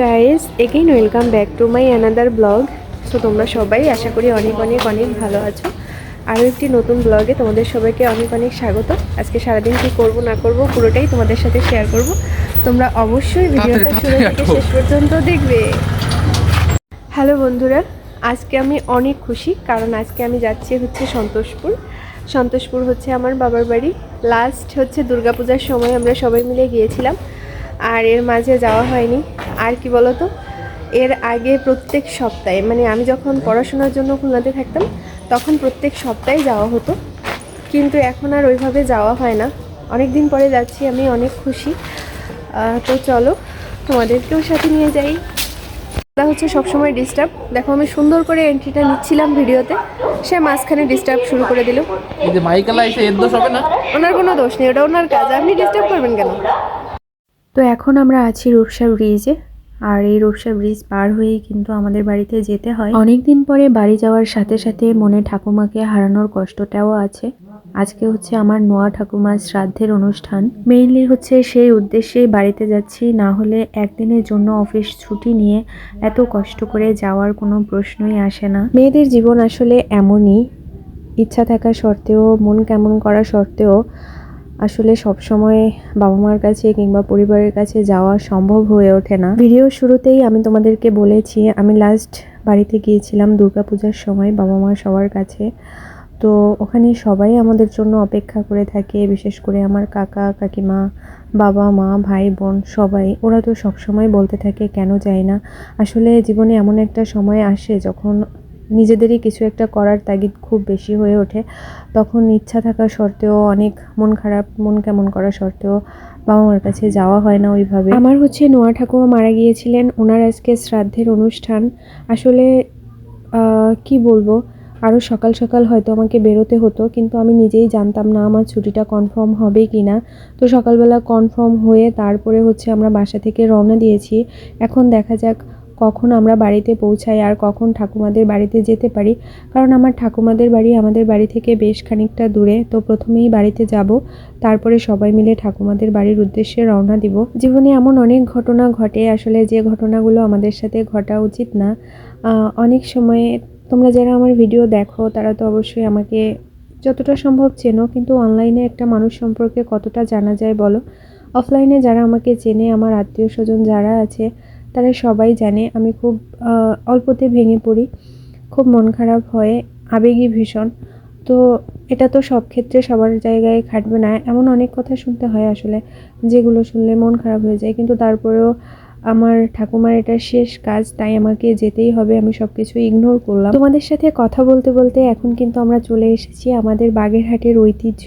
Guys again welcome back to my another blog so তোমরা সবাই আশা করি অনেক অনেক অনেক ভালো আছো। আরও একটি নতুন ব্লগে তোমাদের সবাইকে অনেক অনেক স্বাগত। আজকে সারাদিন কী করব না করব পুরোটাই তোমাদের সাথে শেয়ার করব। তোমরা অবশ্যই ভিডিওটা শুরু থেকে শেষ পর্যন্ত দেখবে। হ্যালো বন্ধুরা আজকে আমি অনেক খুশি কারণ আজকে আমি যাচ্ছি হচ্ছে সন্তোষপুর। সন্তোষপুর হচ্ছে আমার বাবার বাড়ি। লাস্ট হচ্ছে দুর্গাপূজার সময় আমরা সবাই মিলে গিয়েছিলাম। আর এর মাঝে যাওয়া হয়নি। আর কি বলতো? এর আগে প্রত্যেক সপ্তাহে মানে আমি যখন পড়াশোনার জন্য খুলনাতে থাকতাম তখন প্রত্যেক সপ্তাহে যাওয়া হতো। কিন্তু এখন আর ওইভাবে যাওয়া হয় না। অনেক দিন পরে যাচ্ছি আমি অনেক খুশি। তো চলো তোমাদেরকেও সাথে নিয়ে যাই। তা হচ্ছে সবসময় ডিস্টার্ব দেখো আমি সুন্দর করে এন্ট্রিটা নিচ্ছিলাম ভিডিওতে। সে মাঝখানে ডিস্টার্ব শুরু করে দিল। এই যে মাইকেল এর দোষ হবে না? ওনার কোনো দোষ নেই ওটা ওনার কাজ। আপনি ডিস্টার্ব করবেন কেন? তো এখন আমরা আছি রূপসা ব্রিজে। আর এই রূপসা ব্রিজ পার হয়েই কিন্তু আমাদের বাড়িতে যেতে হয়। অনেক দিন পরে বাড়ি যাওয়ার সাথে সাথে মনে ঠাকুমাকে হারানোর কষ্টটাও আছে। আজকে হচ্ছে আমার নোয়া ঠাকুমার শ্রাদ্ধের অনুষ্ঠান। মেইনলি হচ্ছে সেই উদ্দেশ্যেই বাড়িতে যাচ্ছি, না হলে একদিনের জন্য অফিস ছুটি নিয়ে এত কষ্ট করে যাওয়ার কোনো প্রশ্নই আসে না। মেয়েদের জীবন আসলে এমনই। ইচ্ছা থাকা সত্ত্বেও, মন কেমন করা সত্ত্বেও আসলে সব সময় বাবা মার কাছে কিংবা পরিবারের কাছে যাওয়া সম্ভব হয়ে ওঠে না। ভিডিও শুরুতেই আমি তোমাদেরকে বলেছি, আমি লাস্ট বাড়িতে গিয়েছিলাম দুর্গাপূজার সময় বাবা মা সবার কাছে। তো ওখানে সবাই আমাদের জন্য অপেক্ষা করে থাকে, বিশেষ করে আমার কাকা, কাকিমা, বাবা, মা, ভাই, বোন, সবাই। ওরা তো সব সময় বলতে থাকে, কেন যায় না? আসলে জীবনে এমন একটা সময় আসে যখন নিজেদেরই কিছু একটা করার তাগিদ খুব বেশি হয়ে ওঠে। তখন ইচ্ছা থাকা সত্ত্বেও, অনেক মন খারাপ, মন কেমন করা সত্ত্বেও বাবা মার কাছে যাওয়া হয় না ওইভাবে। আমার হচ্ছে নোয়া ঠাকুমা মারা গিয়েছিলেন, ওনার আজকে শ্রাদ্ধের অনুষ্ঠান। আসলে কি বলব আরও সকাল সকাল হয়তো আমাকে বেরোতে হতো, কিন্তু আমি নিজেই জানতাম না আমার ছুটিটা কনফার্ম হবে কি না। তো সকালবেলা কনফার্ম হয়ে তারপরে হচ্ছে আমরা বাসা থেকে রওনা দিয়েছি। এখন দেখা যাক কখন আমরা বাড়িতে পৌঁছাই আর কখন ঠাকুমাদের বাড়িতে যেতে পারি? কারণ আমার ঠাকুমাদের বাড়ি আমাদের বাড়ি থেকে বেশ খানিকটা দূরে। তো প্রথমেই বাড়িতে যাব, তারপরে সবাই মিলে ঠাকুমাদের বাড়ির উদ্দেশ্যে রওনা দিব। জীবনে এমন অনেক ঘটনা ঘটে, আসলে যে ঘটনাগুলো আমাদের সাথে ঘটা উচিত না। অনেক সময়ে তোমরা যারা আমার ভিডিও দেখো, তারা তো অবশ্যই আমাকে যতটা সম্ভব চেনো, কিন্তু অনলাইনে একটা মানুষ সম্পর্কে কতটা জানা যায় বলো? অফলাইনে যারা আমাকে চেনে, আমার আত্মীয় স্বজন যারা আছে তারা সবাই জানে, আমি খুব অল্পতে ভেঙে পড়ি। খুব মন খারাপ হয়, আবেগী ভীষণ। তো এটা তো সব ক্ষেত্রে সবার জায়গায় খাটবে না। এমন অনেক কথা শুনতে হয় আসলে, যেগুলো শুনলে মন খারাপ হয়ে যায়। কিন্তু তারপরেও আমার ঠাকুমার এটা শেষ কাজ, তাই আমাকে যেতেই হবে, আমি সব কিছু ইগনোর করলাম। তোমাদের সাথে কথা বলতে বলতে এখন কিন্তু আমরা চলে এসেছি আমাদের বাগেরহাটের ঐতিহ্য।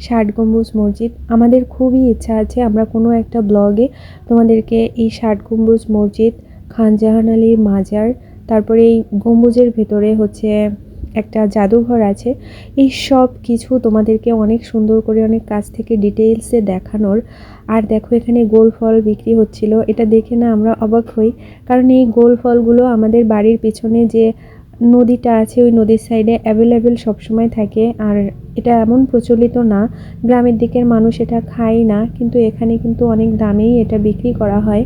ষাট গম্বুজ মসজিদ। আমাদের খুবই ইচ্ছা আছে আমরা কোনো একটা ব্লগে তোমাদেরকে এই ষাট গম্বুজ মসজিদ, খানজাহান আলীর মাজার, তারপরে এই গম্বুজের ভেতরে হচ্ছে একটা জাদুঘর আছে। এই সব কিছু তোমাদেরকে অনেক সুন্দর করে, অনেক কাছ থেকে ডিটেলসে দেখানোর। আর দেখো এখানে গোল ফল বিক্রি হচ্ছিল। এটা দেখে না আমরা অবাক হই। কারণ এই গোল ফলগুলো আমাদের বাড়ির পিছনে যে নদীটা আছে, ওই নদীর সাইডে অ্যাভেলেবেল সবসময় থাকে। আর এটা এমন প্রচলিত না, গ্রামের দিকের মানুষ এটা খায় না, কিন্তু এখানে কিন্তু অনেক দামেই এটা বিক্রি করা হয়।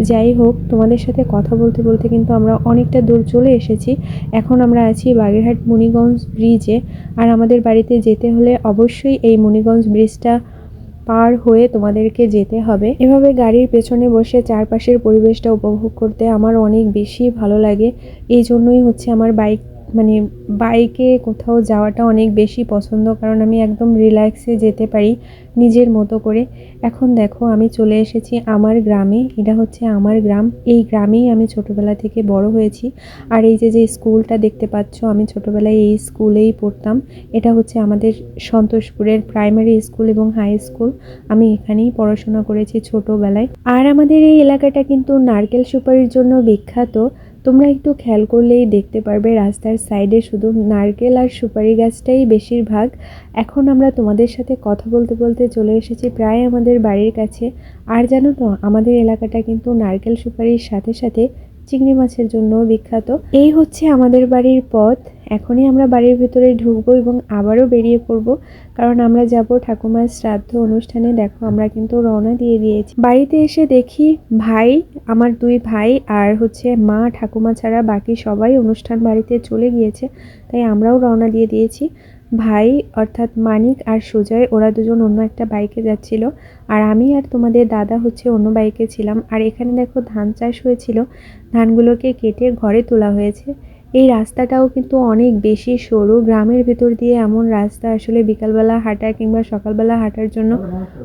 যাই হোক, তোমাদের সাথে কথা বলতে বলতে কিন্তু আমরা অনেকটা দূর চলে এসেছি। এখন আমরা আছি বাগেরহাট মুনিগঞ্জ ব্রিজে আর আমাদের বাড়িতে যেতে হলে অবশ্যই এই মুনিগঞ্জ ব্রিজটা পার হয়ে তোমাদেরকে যেতে হবে। এভাবে গাড়ির পেছনে বসে চারপাশের পরিবেশটা উপভোগ করতে আমার অনেক বেশি ভালো লাগে। এই জন্যই হচ্ছে আমার বাইক মানে বাইকে কোথাও যাওয়াটা অনেক বেশি পছন্দ, কারণ আমি একদম রিল্যাক্সে যেতে পারি নিজের মতো করে। এখন দেখো, আমি চলে এসেছি আমার গ্রামে, এটা হচ্ছে আমার গ্রাম। এই গ্রামেই আমি ছোটোবেলা থেকে বড় হয়েছি। আর এই যে যে স্কুলটা দেখতে পাচ্ছ, আমি ছোটবেলায় এই স্কুলেই পড়তাম। এটা হচ্ছে আমাদের সন্তোষপুরের প্রাইমারি স্কুল এবং হাই স্কুল আমি এখানেই পড়াশোনা করেছি ছোটোবেলায়। আর আমাদের এই এলাকাটা কিন্তু নারকেল সুপারির জন্য বিখ্যাত। তোমরা একটু খেয়াল করলেই দেখতে পারবে রাস্তার সাইডে শুধু নারকেল আর সুপারি গাছটাই বেশিরভাগ। এখন আমরা তোমাদের সাথে কথা বলতে বলতে চলে এসেছি প্রায় আমাদের বাড়ির কাছে। আর জানো তো, আমাদের এলাকাটা কিন্তু নারকেল সুপারির সাথে সাথে চিংড়ি মাছের জন্য বিখ্যাত। এই হচ্ছে আমাদের বাড়ির পথ। এখনই আমরা বাড়ির ভিতরে ঢুকবো এবং আবারও বেরিয়ে পড়ব। কারণ আমরা যাব ঠাকুমার শ্রাদ্ধ অনুষ্ঠানে। দেখো, আমরা কিন্তু রওনা দিয়ে দিয়েছি। বাড়িতে এসে দেখি ভাই, আমার দুই ভাই আর হচ্ছে মা ঠাকুমা ছাড়া বাকি সবাই অনুষ্ঠান বাড়িতে চলে গিয়েছে। তাই আমরাও রওনা দিয়ে দিয়েছি। ভাই অর্থাৎ মানিক আর সুজয়, ওরা দুজন অন্য একটা বাইকে যাচ্ছিল। আর আমি আর তোমাদের দাদা হচ্ছে অন্য বাইকে ছিলাম। আর এখানে দেখো ধান চাষ হয়েছিল। ধানগুলোকে কেটে ঘরে তোলা হয়েছে। এই রাস্তাটাও কিন্তু অনেক বেশি সরু। গ্রামের ভেতর দিয়ে এমন রাস্তা আসলে বিকালবেলা হাঁটা কিংবা সকালবেলা হাঁটার জন্য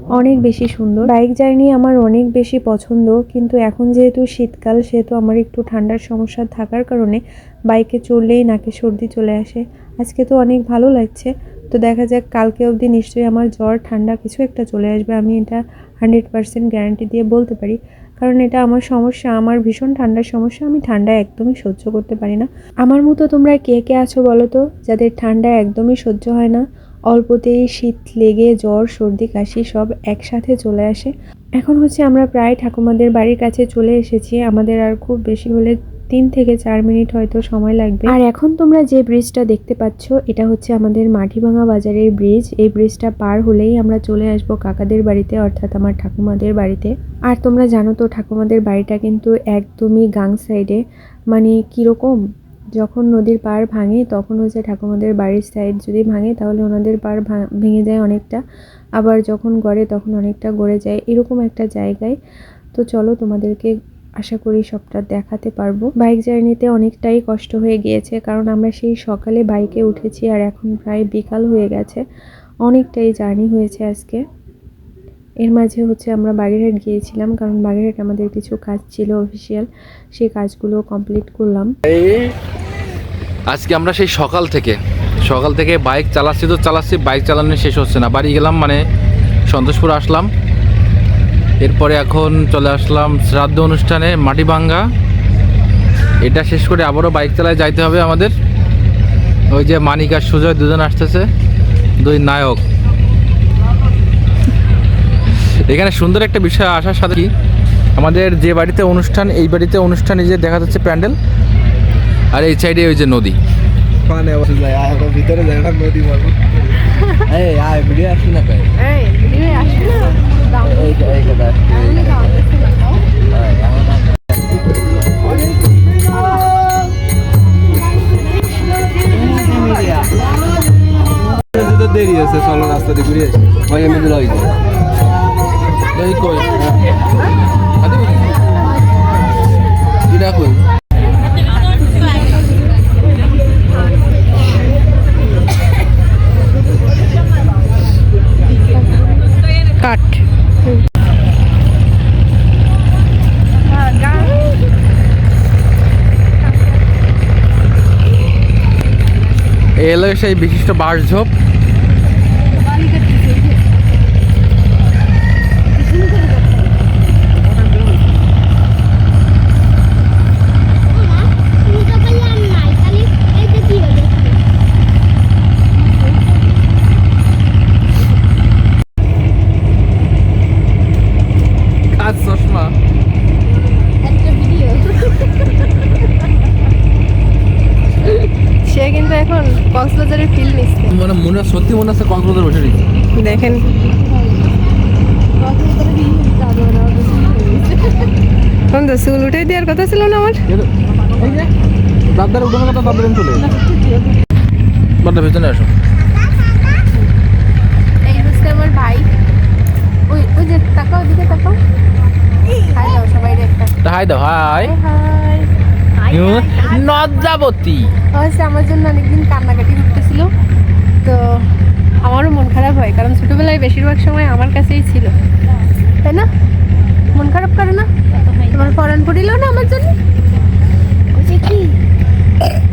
অনেক বেশি সুন্দর। বাইক জার্নি আমার অনেক বেশি পছন্দ, কিন্তু এখন যেহেতু শীতকাল, সেহেতু আমার একটু ঠান্ডার সমস্যা থাকার কারণে বাইকে চড়লেই নাকে সর্দি চলে আসে। আজকে তো অনেক ভালো লাগছে। তো দেখা যাক, কালকে অবধি নিশ্চয়ই আমার জ্বর, ঠান্ডা কিছু একটা চলে আসবে। আমি এটা হান্ড্রেড পার্সেন্ট গ্যারান্টি দিয়ে বলতে পারি। কারণ এটা আমার সমস্যা, আমার ভীষণ ঠান্ডার সমস্যা, আমি ঠান্ডা একদমই সহ্য করতে পারি না। আমার মতো তোমরা কে কে আছো বলো তো? যাদের ঠান্ডা একদমই সহ্য হয় না, অল্পতেই শীত লেগে, জ্বর, সর্দি, কাশি সব একসাথে চলে আসে। এখন হচ্ছে আমরা প্রায় ঠাকুমাদের বাড়ির কাছে চলে এসেছি। আমাদের আর খুব বেশি হলে তিন থেকে চার মিনিট হয়তো সময় লাগবে। আর এখন তোমরা যে ব্রিজটা দেখতে পাচ্ছ, এটা হচ্ছে আমাদের মাটিভাঙা বাজারের ব্রিজ এই ব্রিজটা পার হলেই আমরা চলে আসব কাকাদের বাড়িতে, অর্থাৎ আমার ঠাকুমাদের বাড়িতে। আর তোমরা জানো তো, ঠাকুমাদের বাড়িটা কিন্তু একদমই গাং সাইডে মানে কীরকম? যখন নদীর পাড় ভাঙে, তখন হচ্ছে ঠাকুমাদের বাড়ির সাইড যদি ভাঙে, তাহলে ওনাদের পাড় ভেঙে যায় অনেকটা। আবার যখন গড়ে, তখন অনেকটা গড়ে যায়। এরকম একটা জায়গায়। তো চলো তোমাদেরকে আশা করি সবটা দেখাতে পারব। বাইক জার্নিতে অনেকটাই কষ্ট হয়ে গিয়েছে, কারণ আমরা সেই সকালে বাইকে উঠেছি আর এখন প্রায় বিকাল হয়ে গেছে। অনেকটাই জার্নি হয়েছে আজকে। এর মাঝে হচ্ছে আমরা বাগেরহাট গিয়েছিলাম, কারণ বাগেরহাট আমাদের কিছু কাজ ছিল অফিসিয়াল, সেই কাজগুলো কমপ্লিট করলাম। আজকে আমরা সেই সকাল থেকে সকাল থেকে বাইক চালাচ্ছি তো চালাচ্ছি, বাইক চালানো শেষ হচ্ছে না। বাড়ি গেলাম মানে সন্তোষপুর আসলাম। এরপরে এখন চলে আসলাম শ্রাদ্ধ অনুষ্ঠানে মাটিভাঙ্গা। এটা শেষ করে আবারও বাইক চালায় যাইতে হবে আমাদের। ওই যে মানিক আর সুজয় দুজন আসতেছে, দুই নায়ক। এখানে সুন্দর একটা বিষয় আসার সাথে কি, আমাদের যে বাড়িতে অনুষ্ঠান, এই বাড়িতে অনুষ্ঠান এই যে দেখা যাচ্ছে প্যান্ডেল, আর এই সাইডে ওই যে নদী। বসে যায় না এই আয় ভিডিও আসি না কই? এই এই কথা দেরি আছে চলো রাস্তা দিয়ে ঘুরে আসি। ভাই আমি লই এই কই? এটা কই? এই হলো সেই বিশিষ্ট বাঁশঝোপ কাজ চশমা সে কিন্তু এখন কক্সবাজারের ফিল নিচ্ছে মানে মনে সত্যি মনে হচ্ছে কক্সবাজার বসে রয়েছে দেখেন কোন তো চুল উঠে দেওয়ার কথা ছিল না আমার। দাদার উঠানোর কথা দাদার চলে বাদা ভেতরে আসো। এই হচ্ছে আমার ভাই। ওই ওই যে তাকাও দিকে তাকাও। হাই দাও সবাই একটা। হাই দাও হাই। হাই নদ্রাবতী হচ্ছে আমার জন্য অনেকদিন কান্নাকাটি করতেছিল। তো আমারও মন খারাপ হয় কারণ ছোটবেলায় বেশিরভাগ সময় আমার কাছেই ছিল। তাই না? মন খারাপ করে না? তোমার ফরন পড়িল না আমার জন্য? একা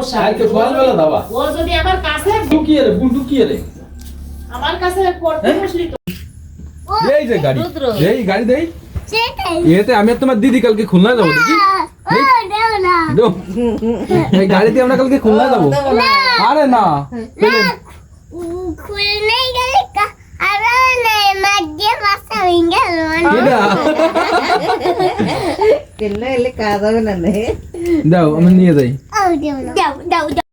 সমস্যা আজকে সকালবেলা দাবা ও যদি আমার কাছে ঢুকিয়ে রে বুন ঢুকিয়ে রে আমার কাছে পড়তে বসলি তো। এই যে গাড়ি এই গাড়ি দেই। এতে আমি তোমার দিদি কালকে খুলনা যাব এই গাড়িতে আমরা কালকে খুলনা যাব। আরে না খুলনে গেলে কা- আবার না, মাঝে বাসা হয়ে